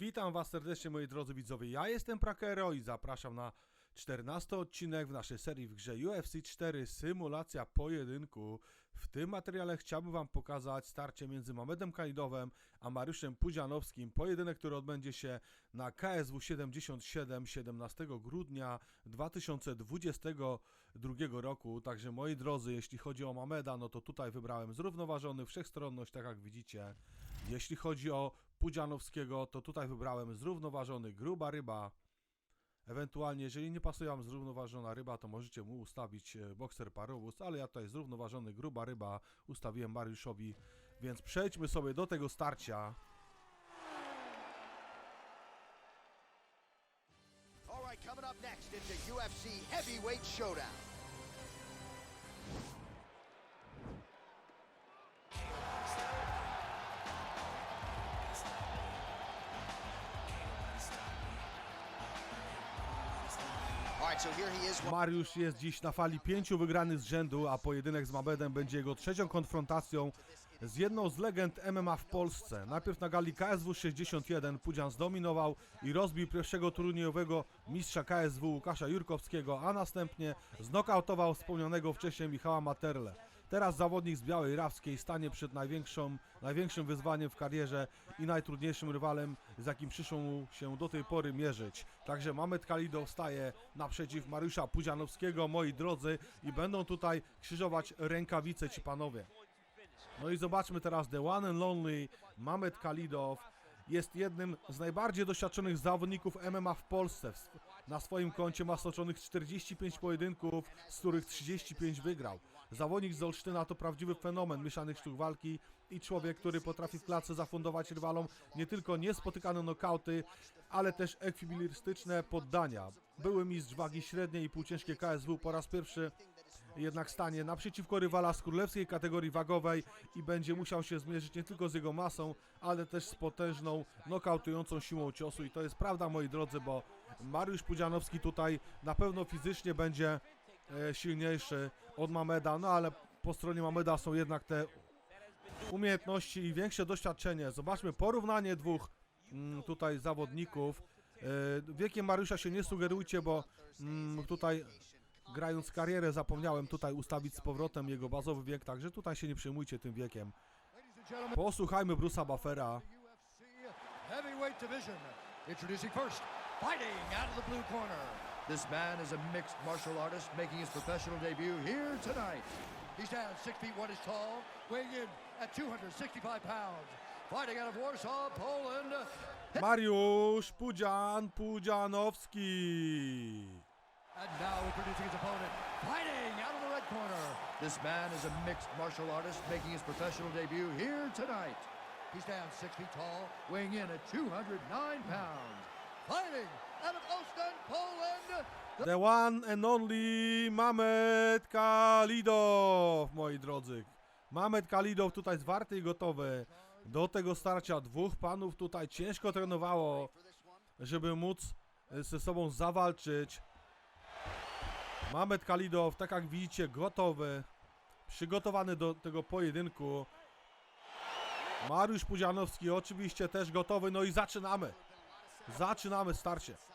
Witam Was serdecznie moi drodzy widzowie, ja jestem Prakero i zapraszam na 14 odcinek w naszej serii w grze UFC 4 Symulacja Pojedynku. W tym materiale chciałbym Wam pokazać starcie między Mamedem Kalidowem a Mariuszem Pudzianowskim. Pojedynek, który odbędzie się na KSW 77 17 grudnia 2022 roku. Także moi drodzy, jeśli chodzi o Mameda, no to tutaj wybrałem zrównoważony, wszechstronność, tak jak widzicie. Jeśli chodzi o Pudzianowskiego, to tutaj wybrałem zrównoważony, gruba ryba. Ewentualnie, jeżeli nie pasuje Wam zrównoważona ryba, to możecie mu ustawić e, bokser parowóz, ale ja tutaj zrównoważony, gruba ryba ustawiłem Mariuszowi, więc przejdźmy sobie do tego starcia. All right, coming up next, it's a UFC heavyweight showdown. Mariusz jest dziś na fali pięciu wygranych z rzędu, a pojedynek z Mabedem będzie jego trzecią konfrontacją z jedną z legend MMA w Polsce. Najpierw na gali KSW 61 Pudzian zdominował i rozbił pierwszego turniejowego mistrza KSW Łukasza Jurkowskiego, a następnie znokautował wspomnianego wcześniej Michała Materle. Teraz zawodnik z Białej Rawskiej stanie przed największą, największym wyzwaniem w karierze i najtrudniejszym rywalem, z jakim przyszło mu się do tej pory mierzyć. Także Mamet Kalidow staje naprzeciw Mariusza Pudzianowskiego, moi drodzy, i będą tutaj krzyżować rękawice ci panowie. No i zobaczmy teraz The One and Lonely Mamet Kalidow jest jednym z najbardziej doświadczonych zawodników MMA w Polsce. Na swoim koncie ma stoczonych 45 pojedynków, z których 35 wygrał. Zawodnik z Olsztyna to prawdziwy fenomen mieszanych sztuk walki i człowiek, który potrafi w klatce zafundować rywalom nie tylko niespotykane nokauty, ale też ekwibilistyczne poddania. Były mistrz wagi średniej i półciężkiej KSW po raz pierwszy jednak stanie naprzeciwko rywala z królewskiej kategorii wagowej i będzie musiał się zmierzyć nie tylko z jego masą, ale też z potężną, nokautującą siłą ciosu. I to jest prawda, moi drodzy, bo Mariusz Pudzianowski tutaj na pewno fizycznie będzie silniejszy od Mameda, no ale po stronie Mameda są jednak te umiejętności i większe doświadczenie. Zobaczmy porównanie dwóch mm, tutaj zawodników. E, Wiekiem Mariusza się nie sugerujcie, bo mm, tutaj grając karierę zapomniałem tutaj ustawić z powrotem jego bazowy wiek, także tutaj się nie przejmujcie tym wiekiem. Posłuchajmy Bruce'a Buffera. Heavyweight division. Introducing first, fighting out of the blue corner. This man is a mixed martial artist making his professional debut here tonight. He stands six feet one inch tall, weighing in at 265 pounds. Fighting out of Warsaw, Poland. Mariusz Pudzian Pudzianowski. And now introducing his opponent, fighting out of the red corner. This man is a mixed martial artist making his professional debut here tonight. He stands six feet tall, weighing in at 209 pounds. Fighting The one and only Mamet Kalidow, moi drodzy. Mamet Kalidow tutaj zwarty i gotowy do tego starcia. Dwóch panów tutaj ciężko trenowało, żeby móc e, ze sobą zawalczyć. Mamet Kalidow, tak jak widzicie, gotowy, przygotowany do tego pojedynku. Mariusz Pudzianowski oczywiście też gotowy, no i zaczynamy. Zaczynamy starcie.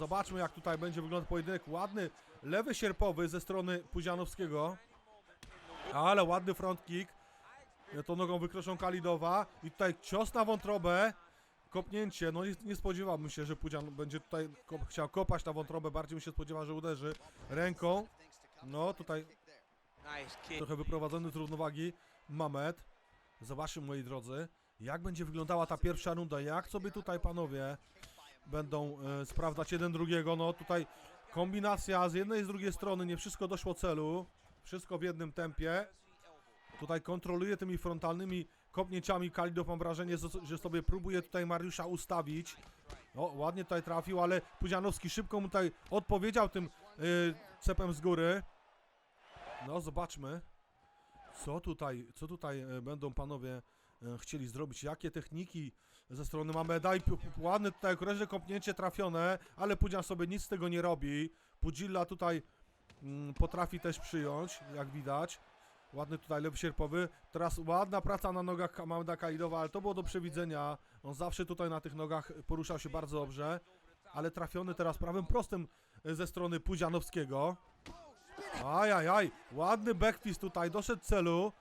Zobaczmy jak tutaj będzie wyglądał pojedynek. Ładny lewy sierpowy ze strony Pudzianowskiego. Ale ładny front kick. To nogą wykroczą Kalidowa. I tutaj cios na wątrobę. Kopnięcie. No nie, nie spodziewałbym się, że Pudzian będzie tutaj ko chciał kopać na wątrobę. Bardziej bym się spodziewał, że uderzy ręką. No tutaj trochę wyprowadzony z równowagi Mamet. Zobaczmy moi drodzy, jak będzie wyglądała ta pierwsza runda, jak sobie tutaj panowie będą e, sprawdzać jeden drugiego. No tutaj kombinacja z jednej i z drugiej strony, nie wszystko doszło celu, wszystko w jednym tempie. Tutaj kontroluje tymi frontalnymi kopnięciami Kalidow, mam wrażenie, że- sobie próbuje tutaj Mariusza ustawić. O, ładnie tutaj trafił, ale Pudzianowski szybko mu tutaj odpowiedział tym y, cepem z góry. No, zobaczmy, co tutaj, co tutaj e, będą panowie e, chcieli zrobić, jakie techniki ze strony Mameda i ładne tutaj okrężne kopnięcie trafione, ale Pudzian sobie nic z tego nie robi. Pudzilla tutaj mm, potrafi też przyjąć, jak widać. Ładny tutaj lewy sierpowy. Teraz ładna praca na nogach Mameda Kalidowa, ale to było do przewidzenia. On zawsze tutaj na tych nogach poruszał się bardzo dobrze. Ale trafiony teraz prawym prostym e, ze strony Pudzianowskiego. Ajajaj, ładny backfist tutaj, doszedł celu.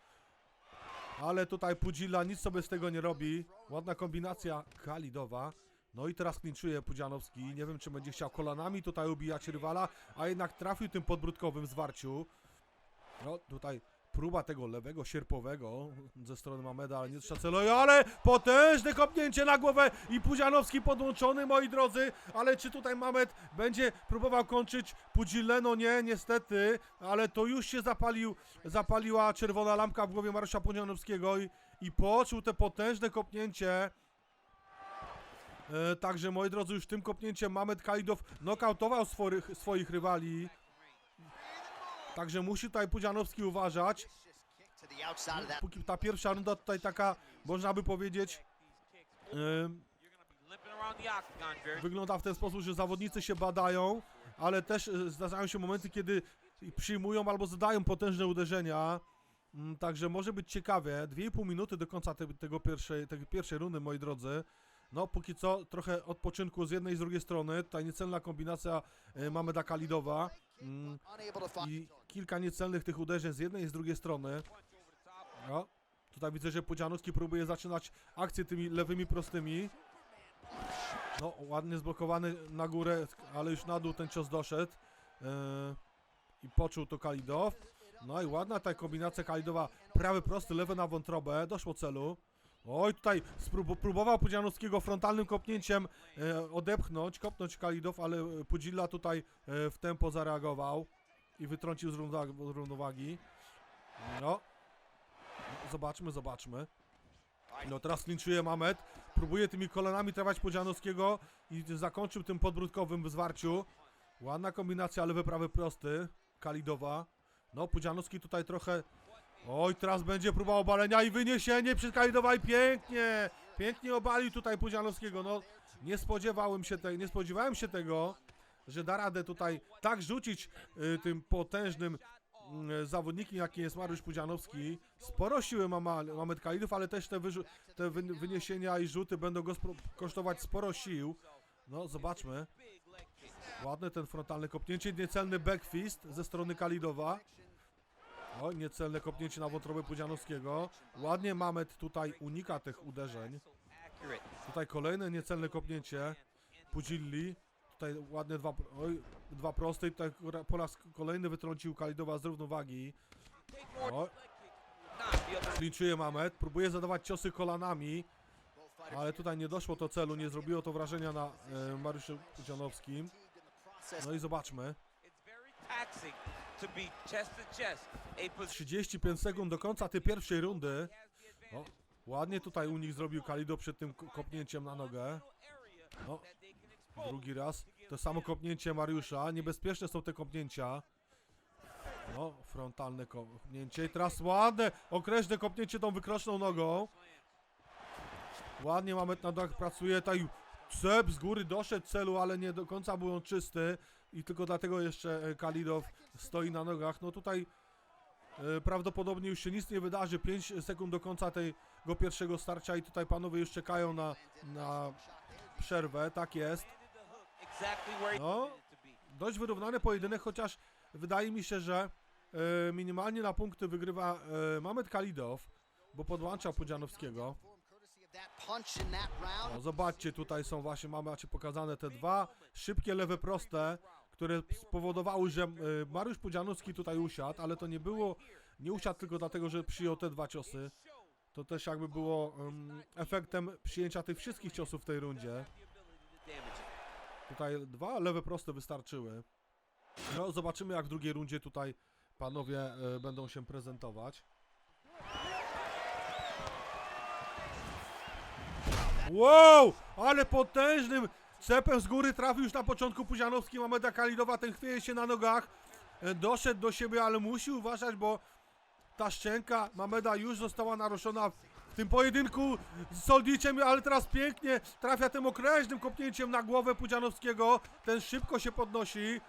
Ale tutaj Pudzilla nic sobie z tego nie robi. Ładna kombinacja Kalidowa. No i teraz klinczuje Pudzianowski. Nie wiem, czy będzie chciał kolanami tutaj ubijać rywala, a jednak trafił tym podbródkowym zwarciu. No tutaj próba tego lewego sierpowego ze strony Mameda, ale nie celować, ale potężne kopnięcie na głowę i Pudzianowski podłączony, moi drodzy, ale czy tutaj Mamed będzie próbował kończyć Pudzillę? No nie, niestety, ale to już się zapalił, zapaliła czerwona lampka w głowie Mariusza Pudzianowskiego i, i poczuł te potężne kopnięcie. E, także moi drodzy, już tym kopnięciem Mamed Kalidow nokautował swoich, swoich rywali. Także musi tutaj Pudzianowski uważać. Póki ta pierwsza runda tutaj taka, można by powiedzieć, Jerry. wygląda w ten sposób, że zawodnicy się badają, ale też e, zdarzają się momenty, kiedy przyjmują albo zadają potężne uderzenia. Mm, Także może być ciekawie. 2,5 minuty do końca te, tego pierwszej, tej pierwszej rundy, moi drodzy. No, póki co trochę odpoczynku z jednej i z drugiej strony. Tutaj niecelna kombinacja e, mamy da Kalidowa. Mm. I kilka niecelnych tych uderzeń z jednej i z drugiej strony. No, tutaj widzę, że Pudzianowski próbuje zaczynać akcję tymi lewymi prostymi. No, ładnie zblokowany na górę, ale już na dół ten cios doszedł. Yy, I poczuł to Kalidow. No i ładna ta kombinacja Kalidowa. Prawy prosty, lewy na wątrobę. Doszło celu. Oj, tutaj sprób- próbował Pudzianowskiego frontalnym kopnięciem e, odepchnąć, kopnąć Kalidow, ale e, Pudzilla tutaj e, w tempo zareagował i wytrącił z z równowagi. No. Zobaczmy, zobaczmy. No teraz klinczuje Mamet. Próbuje tymi kolanami trawać Pudzianowskiego i zakończył tym podbródkowym zwarciu. Ładna kombinacja lewy, prawy prosty. Kalidowa. No, Pudzianowski tutaj trochę... Oj, teraz będzie próba obalenia i wyniesienie przez Kalidowa pięknie! Pięknie obalił tutaj Pudzianowskiego. No, nie spodziewałem się tego, nie spodziewałem się tego, że da radę tutaj tak rzucić y, tym potężnym y, zawodnikiem, jakim jest Mariusz Pudzianowski. Sporo siły ma Ma- Mamet Kalidów, ale też te, te wy- wyniesienia i rzuty będą go kosztować sporo sił. No, zobaczmy. Ładny ten frontalny kopnięcie, niecelny backfist ze strony Kalidowa. O, niecelne kopnięcie na wątrobę Pudzianowskiego. Ładnie Mamet tutaj unika tych uderzeń. Tutaj kolejne niecelne kopnięcie Pudzilli. Tutaj ładne dwa, oj, dwa proste i tutaj po raz kolejny wytrącił Kalidowa z równowagi. O, klinczuje Mamet, próbuje zadawać ciosy kolanami, ale tutaj nie doszło do celu, nie zrobiło to wrażenia na e, Mariuszu Pudzianowskim. No i zobaczmy. It's very taxing to be chest to chest. A position 35 sekund do końca tej pierwszej rundy. O, ładnie tutaj u nich zrobił Kalido przed tym ko- kopnięciem na nogę. O, expose. drugi raz. To samo kopnięcie Mariusza. Niebezpieczne są te kopnięcia. No, frontalne kopnięcie. I teraz ładne, określne kopnięcie tą wykroczną nogą. Ładnie Mamet na nogach pracuje. Tutaj cep z góry doszedł celu, ale nie do końca był on czysty. I tylko dlatego jeszcze e, Kalidow stoi na nogach. No tutaj e, prawdopodobnie już się nic nie wydarzy. 5 sekund do końca tego pierwszego starcia i tutaj panowie już czekają na, na przerwę. Tak jest. No. dość wyrównany pojedynek, chociaż wydaje mi się, że e, minimalnie na punkty wygrywa Mamet Kalidow, bo podłączał Pudzianowskiego. No, zobaczcie, tutaj są właśnie, mamy macie pokazane te dwa szybkie lewe proste, które spowodowały, że e, Mariusz Pudzianowski tutaj usiadł, ale to nie było, nie usiadł tylko dlatego, że przyjął te dwa ciosy. To też jakby było em, efektem przyjęcia tych wszystkich ciosów w tej rundzie. Tutaj dwa lewe proste wystarczyły. No, zobaczymy jak w drugiej rundzie tutaj panowie e, będą się prezentować. Wow! Ale potężnym cepem z góry trafił już na początku Puzianowski. Mameda Kalidowa, ten chwieje się na nogach. E, Doszedł do siebie, ale musi uważać, bo ta szczęka Mameda już została naruszona w tym pojedynku z Soldiciem, ale teraz pięknie trafia tym okrężnym kopnięciem na głowę Pudzianowskiego. Ten szybko się podnosi,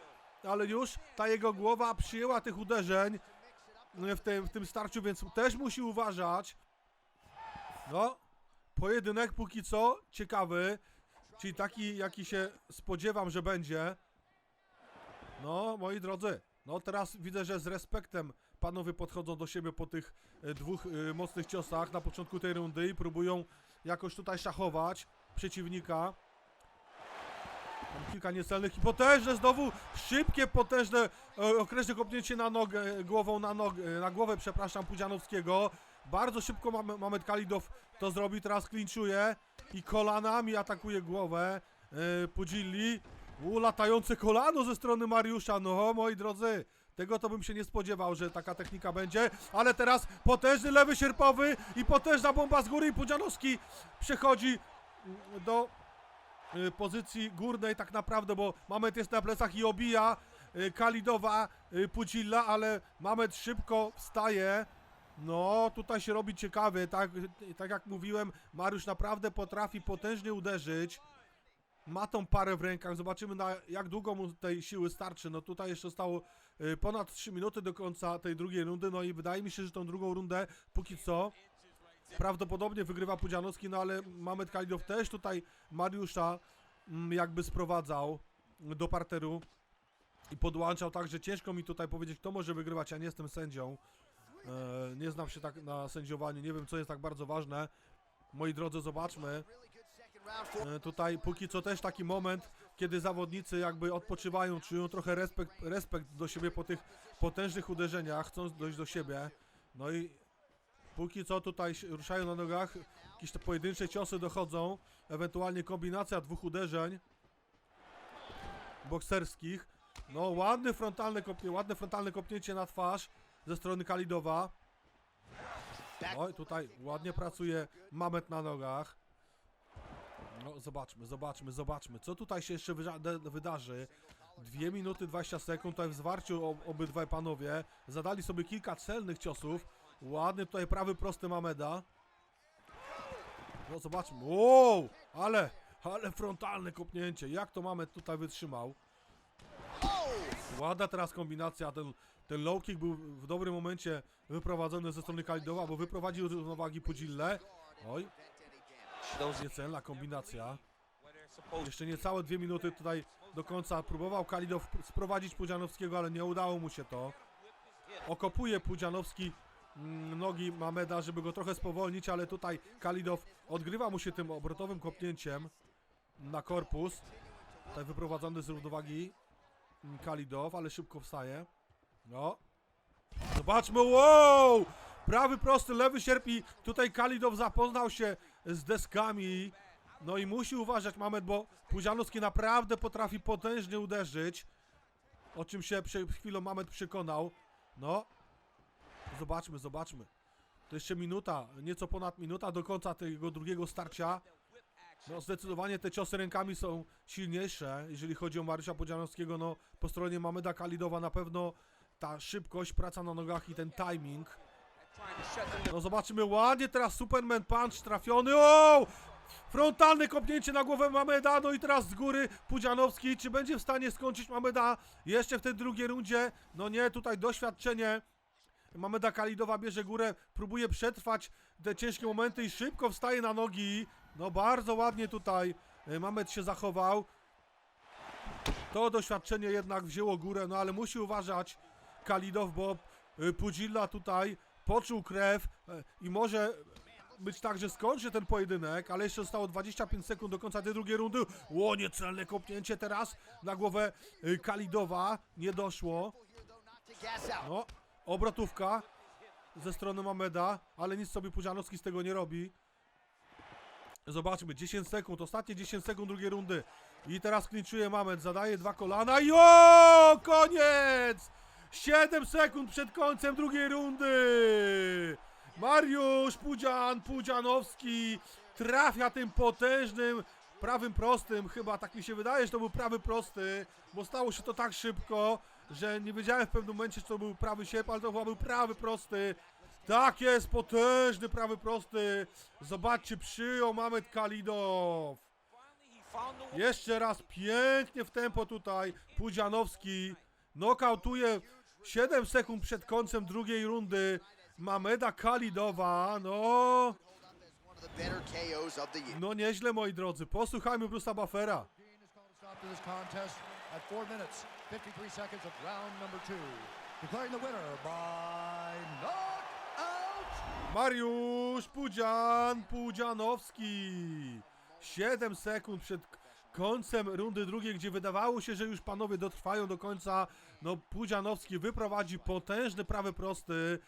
ale już ta jego głowa przyjęła tych uderzeń. e, w tym, w tym starciu, więc też musi uważać. No, pojedynek póki co ciekawy, czyli taki, jaki się spodziewam, że będzie. No, moi drodzy, no teraz widzę, że z respektem panowie podchodzą do siebie po tych e, dwóch e, mocnych ciosach na początku tej rundy i próbują jakoś tutaj szachować przeciwnika. Tam kilka niecelnych i potężne znowu, szybkie, potężne, e, kopnięcie na nogę, e, głową na nogę, na głowę, przepraszam, Pudzianowskiego. Bardzo szybko Mam- Mamet Kalidow to zrobi, teraz klinczuje i kolanami atakuje głowę e, Pudzilli. U, latające kolano ze strony Mariusza, no moi drodzy. Tego to bym się nie spodziewał, że taka technika będzie, ale teraz potężny lewy sierpowy i potężna bomba z góry i Pudzianowski przechodzi mm, do y, pozycji górnej tak naprawdę, bo Mamet jest na plecach i obija y, Kalidowa y, Pucilla, ale Mamet szybko wstaje. No, tutaj się robi ciekawie, tak, tak jak mówiłem, Mariusz naprawdę potrafi potężnie uderzyć. Ma tą parę w rękach, zobaczymy na jak długo mu tej siły starczy. No tutaj jeszcze zostało y, ponad 3 minuty do końca tej drugiej rundy, no i wydaje mi się, że tą drugą rundę póki co prawdopodobnie wygrywa Pudzianowski, no ale Mamet Kalidow też tutaj Mariusza mm, jakby sprowadzał do parteru i podłączał tak, że ciężko mi tutaj powiedzieć, kto może wygrywać, ja nie jestem sędzią. E, nie znam się tak na sędziowaniu, nie wiem co jest tak bardzo ważne. Moi drodzy, zobaczmy. E, tutaj póki co też taki moment, kiedy zawodnicy jakby odpoczywają, czują trochę respekt, respekt do siebie po tych potężnych uderzeniach, chcą dojść do siebie. No i póki co tutaj ruszają na nogach, jakieś te pojedyncze ciosy dochodzą, ewentualnie kombinacja dwóch uderzeń bokserskich. No ładne frontalne kopnięcie, ładne frontalne kopnięcie na twarz ze strony Kalidowa. Oj, tutaj ładnie pracuje Mamet na nogach. No, zobaczmy, zobaczmy, zobaczmy. Co tutaj się jeszcze wydarzy? 2 minuty 20 sekund tutaj w zwarciu ob- obydwaj panowie. Zadali sobie kilka celnych ciosów. Ładny tutaj prawy prosty Mameda. No zobaczmy. Wow! Ale, ale frontalne kopnięcie. Jak to Mamed tutaj wytrzymał? Ładna teraz kombinacja. Ten, ten low kick był w dobrym momencie wyprowadzony ze strony Kalidowa, bo wyprowadził z równowagi Pudzille. Oj, niecelna kombinacja. Jeszcze niecałe dwie minuty tutaj do końca próbował Kalidow sprowadzić Pudzianowskiego, ale nie udało mu się to. Okopuje Pudzianowski mm, nogi Mameda, żeby go trochę spowolnić, ale tutaj Kalidow odgrywa mu się tym obrotowym kopnięciem na korpus. Tutaj wyprowadzony z równowagi mm, Kalidow, ale szybko wstaje. No. Zobaczmy, wow! Prawy prosty, lewy sierp i tutaj Kalidow zapoznał się z deskami. No i musi uważać Mamet, bo Pudzianowski naprawdę potrafi potężnie uderzyć. O czym się przed chwilą Mamet przekonał. No. Zobaczmy, zobaczmy. To jeszcze minuta, nieco ponad minuta do końca tego drugiego starcia. No zdecydowanie te ciosy rękami są silniejsze, jeżeli chodzi o Mariusza Pudzianowskiego. No po stronie Mameda Kalidowa na pewno ta szybkość, praca na nogach i ten timing. No zobaczymy ładnie teraz Superman Punch trafiony. O! Frontalne kopnięcie na głowę Mameda, no i teraz z góry Pudzianowski. Czy będzie w stanie skończyć Mameda jeszcze w tej drugiej rundzie? No nie, tutaj doświadczenie. Mameda Kalidowa bierze górę, próbuje przetrwać te ciężkie momenty i szybko wstaje na nogi. No bardzo ładnie tutaj e, Mamed się zachował. To doświadczenie jednak wzięło górę, no ale musi uważać Kalidow, bo y, Pudzilla tutaj poczuł krew e, i może być tak, że skończy ten pojedynek, ale jeszcze zostało 25 sekund do końca tej drugiej rundy. Ło, niecelne kopnięcie teraz na głowę y, Kalidowa. Nie doszło. No, obrotówka ze strony Mameda, ale nic sobie Pudzianowski z tego nie robi. Zobaczmy, 10 sekund, ostatnie 10 sekund drugiej rundy. I teraz klinczuje Mamed, zadaje dwa kolana i o, koniec! 7 sekund przed końcem drugiej rundy! Mariusz Pudzian, Pudzianowski trafia tym potężnym prawym prostym, chyba tak mi się wydaje, że to był prawy prosty, bo stało się to tak szybko, że nie wiedziałem w pewnym momencie, czy to był prawy sierp, ale to chyba był prawy prosty. Tak jest, potężny prawy prosty. Zobaczcie, przyjął Mamet Kalidow. Jeszcze raz pięknie w tempo tutaj Pudzianowski nokautuje 7 sekund przed końcem drugiej rundy Mameda Kalidowa, no, no nieźle moi drodzy. Posłuchajmy Bruce'a Buffera. Dean has called a stop to this contest at 4 minutes, 53 seconds of round number two. Declaring the winner by knockout. Mariusz Pudzian, Pudzianowski. 7 sekund przed końcem rundy drugiej, gdzie wydawało się, że już panowie dotrwają do końca. No, Pudzianowski wyprowadzi potężny prawy prosty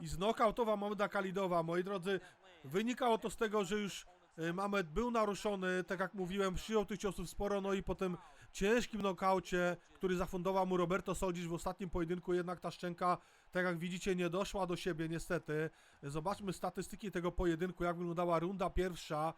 i znokautował Mameda Kalidowa. Moi drodzy, wynikało to z tego, że już e, Mamed był naruszony, tak jak mówiłem, przyjął tych ciosów sporo, no i po tym ciężkim nokaucie, który zafundował mu Roberto Soldisz w ostatnim pojedynku, jednak ta szczęka, tak jak widzicie, nie doszła do siebie niestety. Zobaczmy statystyki tego pojedynku, jak wyglądała runda pierwsza.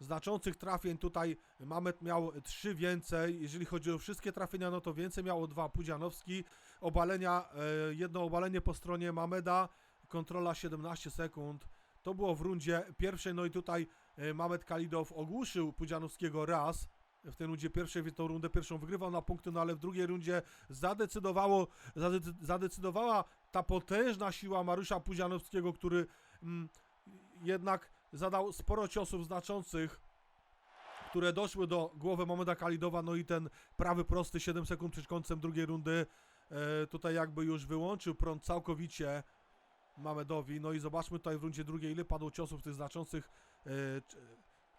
Znaczących trafień tutaj Mamet miał trzy więcej. Jeżeli chodzi o wszystkie trafienia, no to więcej miał o dwa Pudzianowski. Obalenia, e, jedno obalenie po stronie Mameda, kontrola 17 sekund. To było w rundzie pierwszej, no i tutaj e, Mamet Kalidow ogłuszył Pudzianowskiego raz. W tej rundzie pierwszej, tą rundę pierwszą wygrywał na punkty, no ale w drugiej rundzie zadecydowało, zadecy- zadecydowała ta potężna siła Mariusza Pudzianowskiego, który mm, jednak zadał sporo ciosów znaczących, które doszły do głowy Mameda Kalidowa, no i ten prawy prosty 7 sekund przed końcem drugiej rundy e, tutaj jakby już wyłączył prąd całkowicie Mamedowi, no i zobaczmy tutaj w rundzie drugiej ile padło ciosów tych znaczących e,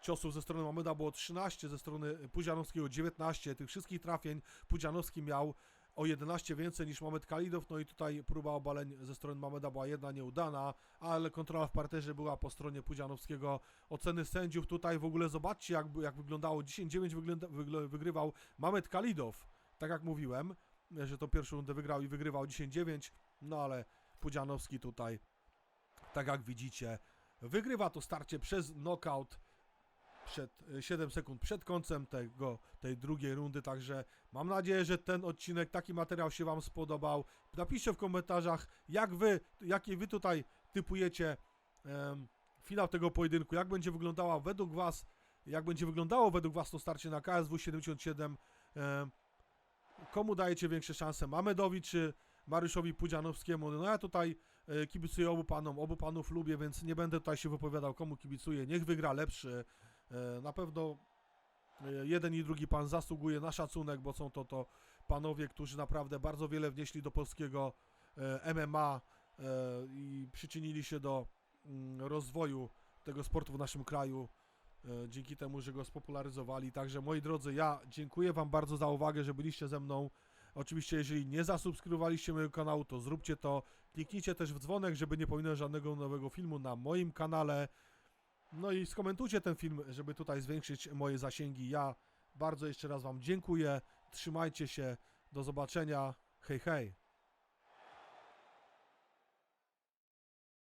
ciosów ze strony Mameda było 13, ze strony Pudzianowskiego 19, tych wszystkich trafień Pudzianowski miał o 11 więcej niż Mamed Kalidow, no i tutaj próba obaleń ze strony Mameda była jedna nieudana, ale kontrola w parterze była po stronie Pudzianowskiego. Oceny sędziów tutaj w ogóle zobaczcie jak, jak wyglądało, 10-9 wygląda, wygl- wygrywał Mamed Kalidow, tak jak mówiłem, że to pierwszą rundę wygrał i wygrywał 10-9, no ale Pudzianowski tutaj, tak jak widzicie, wygrywa to starcie przez knockout przed, e, 7 sekund przed końcem tego, tej drugiej rundy, także mam nadzieję, że ten odcinek, taki materiał się Wam spodobał. Napiszcie w komentarzach, jak Wy, jakie Wy tutaj typujecie em, finał tego pojedynku, jak będzie wyglądała według Was, jak będzie wyglądało według Was to starcie na KSW 77, em, komu dajecie większe szanse, Mamedowi czy Mariuszowi Pudzianowskiemu. No ja tutaj e, kibicuję obu panom, obu panów lubię, więc nie będę tutaj się wypowiadał komu kibicuję, niech wygra lepszy. E, Na pewno e, jeden i drugi pan zasługuje na szacunek, bo są to to panowie, którzy naprawdę bardzo wiele wnieśli do polskiego e, MMA i przyczynili się do mm, rozwoju tego sportu w naszym kraju dzięki temu, że go spopularyzowali. Także moi drodzy, ja dziękuję Wam bardzo za uwagę, że byliście ze mną. Oczywiście, jeżeli nie zasubskrybowaliście mojego kanału, to zróbcie to. Kliknijcie też w dzwonek, żeby nie pominąć żadnego nowego filmu na moim kanale. No i skomentujcie ten film, żeby tutaj zwiększyć moje zasięgi. Ja bardzo jeszcze raz Wam dziękuję. Trzymajcie się. Do zobaczenia. Hej, hej.